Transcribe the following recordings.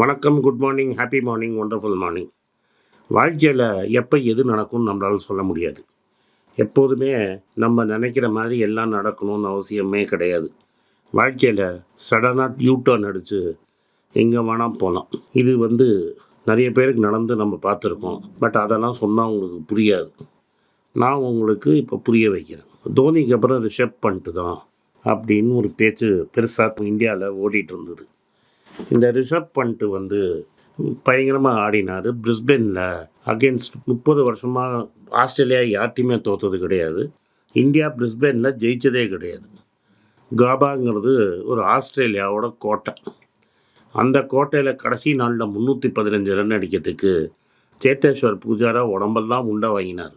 வணக்கம் good morning happy morning wonderful morning வாழ்க்கையில் எப்போ எது நடக்கும்னு நம்மளால் சொல்ல முடியாது. எப்போதுமே நம்ம நினைக்கிற மாதிரி எல்லாம் நடக்கணும்னு அவசியமே கிடையாது. வாழ்க்கையில் சடனாக யூ டர்ன் அடித்து எங்கே வேணால் போகலாம் இது வந்து நிறைய பேருக்கு நடந்து நம்ம பார்த்துருக்கோம். பட் அதெல்லாம் சொன்னால் உங்களுக்கு புரியாது. நான் உங்களுக்கு இப்போ புரிய வைக்கிறேன். தோனிக்கு அப்புறம் ரிஷப் பண்ணிட்டு தான் அப்படின்னு ஒரு பேச்சு பெருசாக இந்தியாவில் ஓடிட்டு இருந்தது. இந்த ரிஷப் பண்ணிட்டு வந்து பயங்கரமாக ஆடினார். பிரிஸ்பெனில் அகேன்ஸ்ட் முப்பது வருஷமாக ஆஸ்திரேலியா யார்ட்டையுமே தோத்தது கிடையாது. இந்தியா பிரிஸ்பெனில் ஜெயிச்சதே கிடையாது. காபாங்கிறது ஒரு ஆஸ்திரேலியாவோட கோட்டை. அந்த கோட்டையில் கடைசி நாளில் முந்நூற்றி பதினஞ்சு ரன் அடிக்கிறதுக்கு சேத்தேஸ்வர் பூஜாரா உடம்பெல்லாம் உண்டை வாங்கினார்.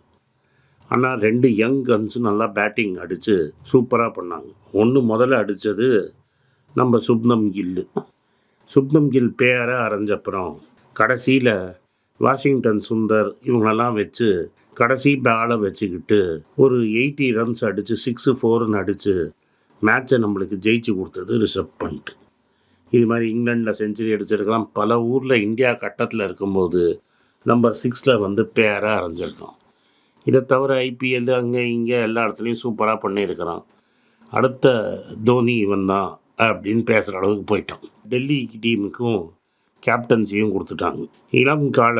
ஆனால் ரெண்டு யங் கன்ஸ் நல்லா பேட்டிங் அடித்து சூப்பராக பண்ணாங்க. ஒன்று முதல்ல அடித்தது நம்ம சுப்னம் கில்லு. சுப்னம் கில் பேரை அரைஞ்சப்புறம் கடைசியில் வாஷிங்டன் சுந்தர் இவங்களெல்லாம் வச்சு கடைசி பேலை வச்சுக்கிட்டு ஒரு எயிட்டி ரன்ஸ் அடித்து சிக்ஸு ஃபோர்னு அடித்து மேட்சை நம்மளுக்கு ஜெயிச்சு கொடுத்தது ரிஷப் பண்ணிட்டு இது மாதிரி இங்கிலாண்டில் செஞ்சுரி அடிச்சிருக்கலாம் பல ஊரில் இந்தியா கட்டத்தில் இருக்கும்போது நம்பர் சிக்ஸில் வந்து பேராக அரைஞ்சிருக்கோம் இதை தவிர ஐபிஎல் அங்கே இங்கே எல்லா இடத்துலையும் சூப்பராக பண்ணியிருக்கிறான். அடுத்த தோனி இவன் தான் அப்படின்னு பேசுகிற அளவுக்கு போயிட்டான். டெல்லி டீமுக்கும் கேப்டன்சியும் கொடுத்துட்டாங்க. இளம் கால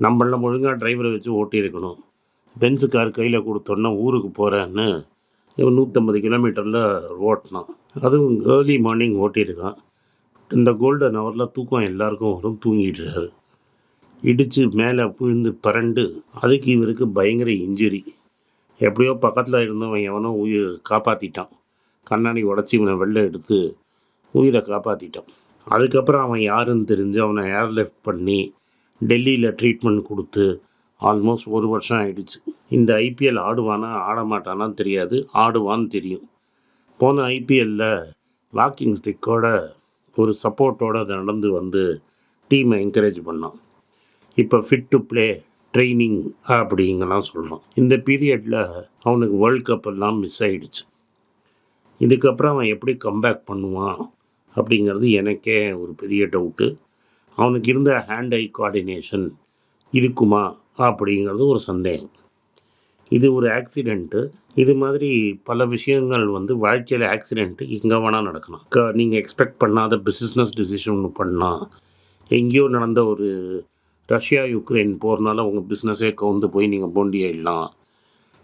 நம்மளாம் ஒழுங்காக டிரைவரை வச்சு ஓட்டியிருக்கணும். பென்ஸு கார் கையில் கொடுத்தோன்னா ஊருக்கு போகிறேன்னு இவன் நூற்றம்பது கிலோமீட்டரில் ஓட்டினான். அதுவும் ஏர்லி மார்னிங் ஓட்டியிருக்கான். இந்த கோல்டன் ஹவரில் தூக்கம் எல்லாருக்கும் வரும் தூங்கிடுறாரு இடித்து மேலே விழுந்து பரண்டு அதுக்கு இவருக்கு பயங்கர இன்ஜுரி எப்படியோ பக்கத்தில் இருந்தவன் எவனோ உயிர் காப்பாற்றிட்டான் கண்ணாடி உடச்சி இவனை வெளில எடுத்து உயிரை காப்பாற்றிட்டான் அதுக்கப்புறம் அவன் யாருன்னு தெரிஞ்சு அவனை ஏர்லிஃப்ட் பண்ணி டெல்லியில் ட்ரீட்மெண்ட் கொடுத்து ஆல்மோஸ்ட் ஒரு வருஷம் ஆயிடுச்சு. இந்த ஐபிஎல் ஆடுவானா ஆட மாட்டானான்னு தெரியாது. ஆடுவான்னு தெரியும். போன ஐபிஎல்லில் வாக்கிங் ஸ்டிக்கோட ஒரு சப்போர்ட்டோட அதை நடந்து வந்து டீமை என்கரேஜ் பண்ணான். இப்போ ஃபிட் டு ப்ளே ட்ரைனிங் அப்படிங்கலாம் சொல்கிறான் இந்த பீரியடில் அவனுக்கு வேர்ல்ட் கப் எல்லாம் மிஸ் ஆகிடுச்சு இதுக்கப்புறம் அவன் எப்படி கம்பேக் பண்ணுவான் அப்படிங்கிறது எனக்கே ஒரு பெரிய டவுட்டு அவனுக்கு இருந்த ஹேண்ட் ஐ கோஆர்டினேஷன் இருக்குமா அப்படிங்கிறது ஒரு சந்தேகம். இது ஒரு ஆக்சிடெண்ட்டு இது மாதிரி பல விஷயங்கள் வந்து வாழ்க்கையில் ஆக்சிடெண்ட்டு எங்கே வேணால் நடக்கலாம். க நீங்கள் எக்ஸ்பெக்ட் பண்ணாத பிஸ்னஸ் டிசிஷன் ஒன்று பண்ணலாம் எங்கேயோ நடந்த ஒரு ரஷ்யா யுக்ரைன் போகிறனால உங்கள் பிஸ்னஸே கவுந்து போய் நீங்கள் போண்டி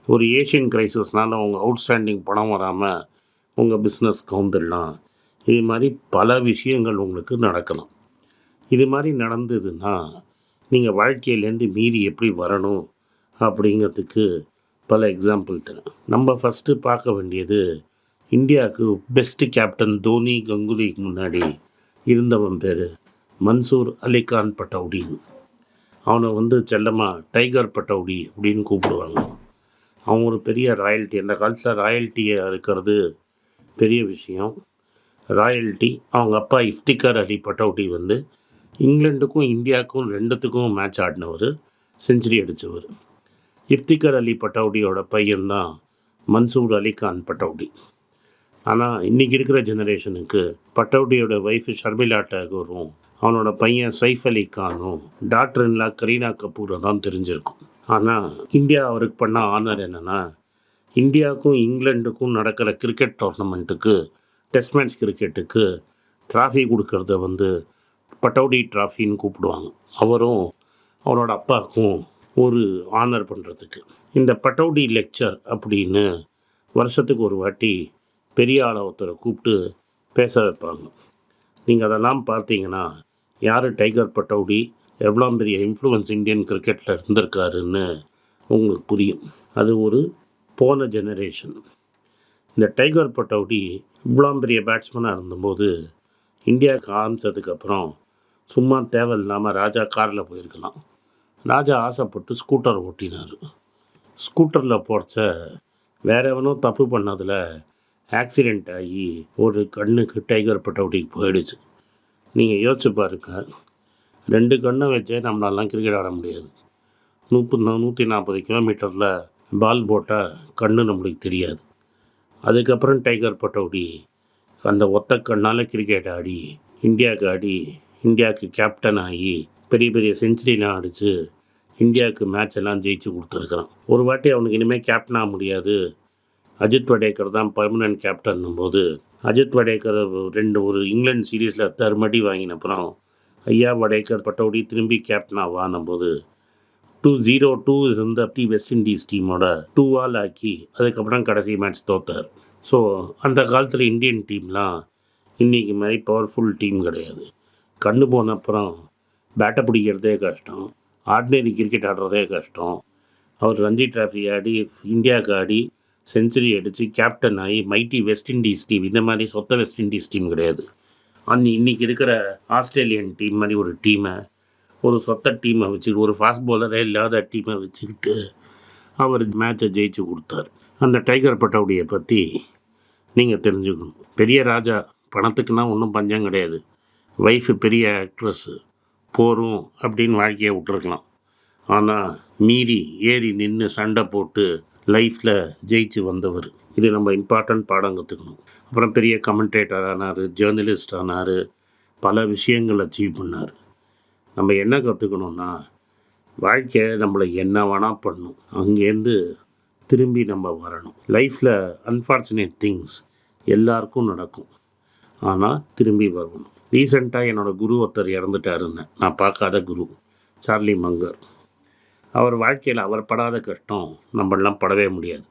ஒரு ஏஷியன் கிரைசஸ்னால் அவங்க அவுட்ஸ்டாண்டிங் பணம் வராமல் உங்கள் பிஸ்னஸ் கவுந்துடலாம். இது மாதிரி பல விஷயங்கள் உங்களுக்கு நடக்கலாம் இது மாதிரி நடந்ததுன்னா நீங்கள் வாழ்க்கையிலேருந்து மீறி எப்படி வரணும் அப்படிங்கிறதுக்கு பல எக்ஸாம்பிள் தரேன். நம்ம ஃபஸ்ட்டு பார்க்க வேண்டியது இந்தியாவுக்கு பெஸ்ட்டு கேப்டன் தோனி கங்குலிக்கு முன்னாடி இருந்தவன் பேர் மன்சூர் அலிகான் பட்டௌடின்னு அவனை வந்து செல்லமாக டைகர் பட்டவுடி அப்படின்னு கூப்பிடுவாங்க. அவன் ஒரு பெரிய ராயல்ட்டி அந்த காலத்தில் ராயல்ட்டியாக இருக்கிறது பெரிய விஷயம். ராயல்ட்டி அவங்க அப்பா இஃப்திகார் அலி பட்டௌடி வந்து இங்கிலாண்டுக்கும் இந்தியாவுக்கும் ரெண்டுத்துக்கும் மேட்ச் ஆடினவர் செஞ்சுரி அடித்தவர் இஃப்திகார் அலி பட்டௌடியோட பையன்தான் மன்சூர் அலி கான் பட்டௌடி ஆனால் இன்றைக்கி இருக்கிற ஜெனரேஷனுக்கு பட்டௌடியோட ஒய்ஃபு ஷர்மிளா டேகூரும் அவனோட பையன் சைஃப் அலி கானும் டாக்டர் இன்லா கரீனா கபூரை தான் தெரிஞ்சிருக்கும். ஆனால் இந்தியா அவருக்கு பண்ண ஆனர் என்னென்னா இந்தியாவுக்கும் இங்கிலாண்டுக்கும் நடக்கிற கிரிக்கெட் டோர்னமெண்ட்டுக்கு டெஸ்ட் மேட்ச் கிரிக்கெட்டுக்கு ட்ராஃபி கொடுக்கறத வந்து பட்டௌடி ட்ராஃபின்னு கூப்பிடுவாங்க. அவரும் அவரோட அப்பாவுக்கும் ஒரு ஆனர் பண்ணுறதுக்கு இந்த பட்டௌடி லெக்சர் அப்படின்னு வருஷத்துக்கு ஒரு வாட்டி பெரிய ஆளை ஒருத்தரை கூப்பிட்டு பேச வைப்பாங்க. நீங்கள் அதெல்லாம் பார்த்தீங்கன்னா யார் டைகர் பட்டௌடி எவ்வளோ பெரிய இன்ஃப்ளூயன்ஸ் இந்தியன் கிரிக்கெட்டில் இருந்திருக்காருன்னு உங்களுக்கு புரியும். அது ஒரு போன ஜெனரேஷன் இந்த டைகர் பட்டவுடி இவ்வளோ பெரிய பேட்ஸ்மேனாக இருந்தபோது இந்தியாவுக்கு ஆரம்பித்ததுக்கப்புறம் சும்மா தேவையில்லாமல் ராஜா காரில் போயிருக்கலாம். ராஜா ஆசைப்பட்டு ஸ்கூட்டர் ஓட்டினார். ஸ்கூட்டரில் போடச்ச வேற எவனோ தப்பு பண்ணதில் ஆக்சிடெண்ட் ஆகி ஒரு கண்ணுக்கு டைகர் பட்டவுடிக்கு போயிடுச்சு. நீங்கள் யோசிச்சு பாருங்க. ரெண்டு கண்ணை வச்சே நம்மளாலாம் கிரிக்கெட் ஆட முடியாது. முப்பது நூற்றி நாற்பது கிலோமீட்டரில் பால் போட்டால் கண்ணு நம்மளுக்கு தெரியாது. அதுக்கப்புறம் டைகர் பட்டோடி அந்த ஒத்த கண்ணால் கிரிக்கெட் ஆடி இந்தியாவுக்கு ஆடி இந்தியாவுக்கு கேப்டன் ஆகி பெரிய பெரிய செஞ்சுரிலாம் அடித்து இந்தியாவுக்கு மேட்ச் எல்லாம் ஜெயிச்சு கொடுத்துருக்குறான். ஒரு வாட்டி அவனுக்கு இனிமேல் கேப்டன் ஆக முடியாது. அஜித் வடேக்கர் தான் பர்மனன்ட் கேப்டன் போது அஜித் வடேக்கர் ரெண்டு ஒரு இங்கிலாந்து சீரீஸில் தருமடி வாங்கின அப்புறம் ஐயா வடேக்கர் பட்டோடி திரும்பி கேப்டனாக வானும் போது டூ ஜீரோ டூ இருந்த டி வெஸ்ட் இண்டீஸ் டீமோட டூ ஆல் ஆக்கி அதுக்கப்புறம் கடைசி மேட்ச் தோத்தார். ஸோ அந்த காலத்தில் இந்தியன் டீம்லாம் இன்றைக்கி மாதிரி பவர்ஃபுல் டீம் கிடையாது. கண்ணு போன அப்புறம் பேட்டை பிடிக்கிறதே கஷ்டம். ஆர்டினரி கிரிக்கெட் ஆடுறதே கஷ்டம். அவர் ரஞ்சி டிராஃபி ஆடி இந்தியாவுக்கு ஆடி செஞ்சுரி அடித்து கேப்டன் ஆகி மைட்டி வெஸ்ட் இண்டீஸ் டீம் இந்த மாதிரி சொத்த வெஸ்ட் இண்டீஸ் டீம் கிடையாது. அன்னி இன்னைக்கு இருக்கிற ஆஸ்திரேலியன் டீம் மாதிரி ஒரு டீமை ஒரு சொத்த டீமை வச்சுக்கிட்டு ஒரு ஃபாஸ்ட் பாலரே இல்லாத டீமை வச்சுக்கிட்டு அவர் மேட்சை ஜெயிச்சு கொடுத்தார். அந்த டைகர் பட்டவுடைய பற்றி நீங்கள் தெரிஞ்சுக்கணும். பெரிய ராஜா பணத்துக்குன்னா ஒன்றும் பஞ்சம் கிடையாது. ஒய்ஃபு பெரிய ஆக்ட்ரஸ்ஸு போரும் அப்படின்னு வாழ்க்கையை விட்டுருக்கலாம். ஆனால் மீறி ஏறி நின்று சண்டை போட்டு லைஃப்பில் ஜெயிச்சு வந்தவர். இது நம்ம இம்பார்ட்டண்ட் பாடம் கற்றுக்கணும் அப்புறம் பெரிய கமெண்டேட்டர் ஆனார் ஜேர்னலிஸ்ட் ஆனார் பல விஷயங்கள் அச்சீவ் பண்ணார். நம்ம என்ன கற்றுக்கணும்னா வாழ்க்கை நம்மளை என்ன வேணால் பண்ணும். அங்கேருந்து திரும்பி நம்ம வரணும். லைஃப்பில் அன்ஃபார்ச்சுனேட் திங்ஸ் எல்லாருக்கும் நடக்கும். ஆனால் திரும்பி வரணும். ரீசெண்டாக என்னோடய குரு ஒருத்தர் இறந்துட்டாருன்னு. நான் பார்க்காத குரு சார்லி மங்கர். அவர் வாழ்க்கையில் அவர் படாத கஷ்டம் நம்மளாம் படவே முடியாது.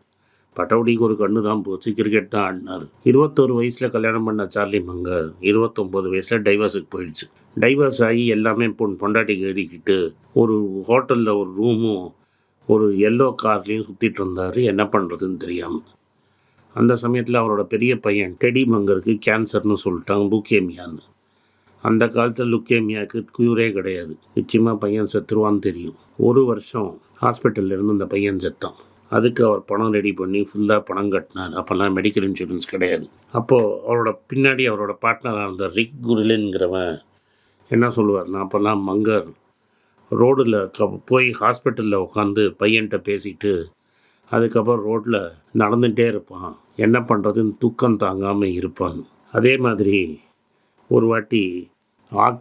பட்டவுடிக்கு ஒரு கண்ணு தான் போச்சு கிரிக்கெட் தான் ஆடினார். இருபத்தோரு வயசில் கல்யாணம் பண்ண சார்லி மங்கர் இருபத்தொம்போது வயசில் டைவர்ஸுக்கு போயிடுச்சு. டைவர்ஸ் ஆகி எல்லாமே பொன் பொண்டாட்டிக்கு ஏறிக்கிட்டு ஒரு ஹோட்டலில் ஒரு ரூமும் ஒரு எல்லோ கார்லேயும் சுற்றிட்டு இருந்தார். என்ன பண்ணுறதுன்னு தெரியாமல் அந்த சமயத்தில் அவரோட பெரிய பையன் டெடி மங்கருக்கு கேன்சர்னு சொல்லிட்டாங்க லுக்கேமியான்னு அந்த காலத்தில் லுக்கேமியாவுக்கு க்யூரே கிடையாது. நிச்சயமாக பையன் செத்துருவான்னு தெரியும். ஒரு வருஷம் ஹாஸ்பிட்டல்ல இருந்து அந்த பையன் செத்தான். அதுக்கு அவர் பணம் ரெடி பண்ணி ஃபுல்லாக பணம் கட்டினார். அப்போல்லாம் மெடிக்கல் இன்சூரன்ஸ் கிடையாது. அப்போது அவரோட பின்னாடி அவரோட பார்ட்னராக இருந்த ரிக் குருலின்ங்கிறவன் என்ன சொல்லுவார்னா அப்போல்லாம் மங்கர் ரோடில் க போய் ஹாஸ்பிட்டலில் உட்காந்து பையன்கிட்ட பேசிட்டு அதுக்கப்புறம் ரோட்டில் நடந்துகிட்டே இருப்பான். என்ன பண்ணுறதுன்னு துக்கம் தாங்காமல் இருப்பான். அதே மாதிரி ஒரு வாட்டி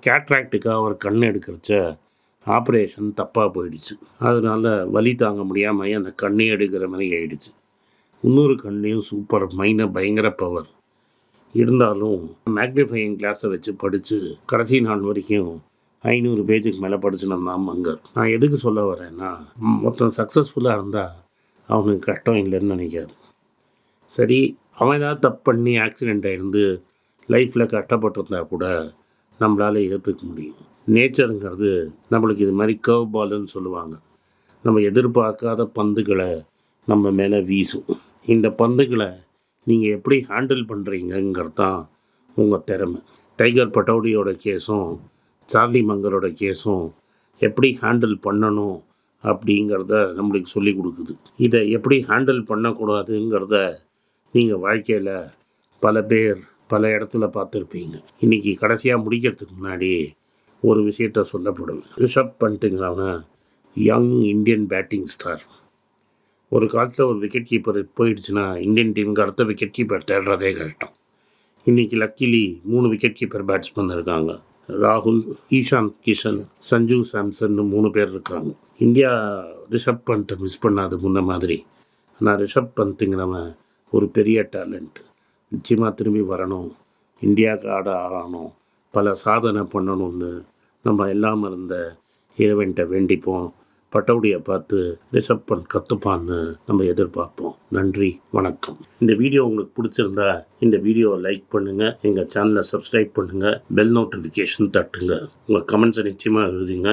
கேட்ராக்டுக்காக ஒரு கண் எடுக்கிறச்ச ஆப்ரேஷன் தப்பாக போயிடுச்சு. அதனால வலி தாங்க முடியாமல் அந்த கண்ணே எடுக்கிற மாதிரி ஆயிடுச்சு. இன்னொரு கண்ணையும் சூப்பர் மைன பயங்கர பவர் இருந்தாலும் மேக்னிஃபையிங் கிளாஸை வச்சு படித்து கடைசி நாள் வரைக்கும் ஐநூறு பேஜுக்கு மேலே படிச்சுன்னு தான் மங்கர். நான் எதுக்கு சொல்ல வரேன்னா மொத்தம் சக்ஸஸ்ஃபுல்லாக இருந்தால் அவனுக்கு கஷ்டம் இல்லைன்னு நினைக்காது. சரி அவன் ஏதாவது தப்பு பண்ணி ஆக்சிடெண்ட் ஆகிருந்து லைஃப்பில் கஷ்டப்பட்டிருந்தா கூட நம்மளால் ஏற்றுக்க முடியும். நேச்சருங்கிறது நம்மளுக்கு இது மாதிரி கர்வ் பால்னு சொல்லுவாங்க. நம்ம எதிர்பார்க்காத பந்துகளை நம்ம மேலே வீசும். இந்த பந்துகளை நீங்கள் எப்படி ஹேண்டில் பண்ணுறீங்கங்கிறது தான் உங்கள் திறமை. டைகர் பட்டோடியோட கேஸும் சார்லி மங்கரோட கேஸும் எப்படி ஹேண்டில் பண்ணணும் அப்படிங்கிறத நம்மளுக்கு சொல்லி கொடுக்குது. இதை எப்படி ஹேண்டில் பண்ணக்கூடாதுங்கிறத நீங்கள் வாழ்க்கையில் பல பேர் பல இடத்துல பார்த்துருப்பீங்க. இன்றைக்கி கடைசியாக முடிக்கிறதுக்கு முன்னாடி ஒரு விஷயத்த சொல்லப்படும். ரிஷப் பண்ட்டுங்கிறவங்க யங் இந்தியன் பேட்டிங் ஸ்டார் ஒரு காலத்தில் ஒரு விக்கெட் கீப்பர் போயிடுச்சுன்னா இந்தியன் டீமுக்கு அடுத்த விக்கெட் கீப்பர் தேடுறதே கஷ்டம். இன்றைக்கி லக்கிலி மூணு விக்கெட் கீப்பர் பேட்ஸ்மேன் இருக்காங்க. ராகுல் ஈஷாந்த் கிஷன் சஞ்சு சாம்சன் மூணு பேர் இருக்காங்க. இந்தியா ரிஷப் பந்தை மிஸ் பண்ணாது முன்ன மாதிரி. ஆனால் ரிஷப் பந்துங்கிறவன் ஒரு பெரிய டேலண்ட் நிச்சயமாக திரும்பி வரணும். இந்தியாவுக்கு ஆட ஆடணும் பல சாதனை பண்ணணும்னு நம்ம எல்லாம் இருந்த இறைவன்கிட்ட வேண்டிப்போம். பட்டவுடியை பார்த்து ரிஷப்பன் கற்றுப்பான்னு நம்ம எதிர்பார்ப்போம். நன்றி வணக்கம். இந்த வீடியோ உங்களுக்கு பிடிச்சிருந்தா இந்த வீடியோவை லைக் பண்ணுங்கள் எங்கள் சேனலை சப்ஸ்கிரைப் பண்ணுங்கள் பெல் நோட்டிஃபிகேஷன் தட்டுங்க. உங்கள் கமெண்ட்ஸை நிச்சயமாக எழுதிங்க.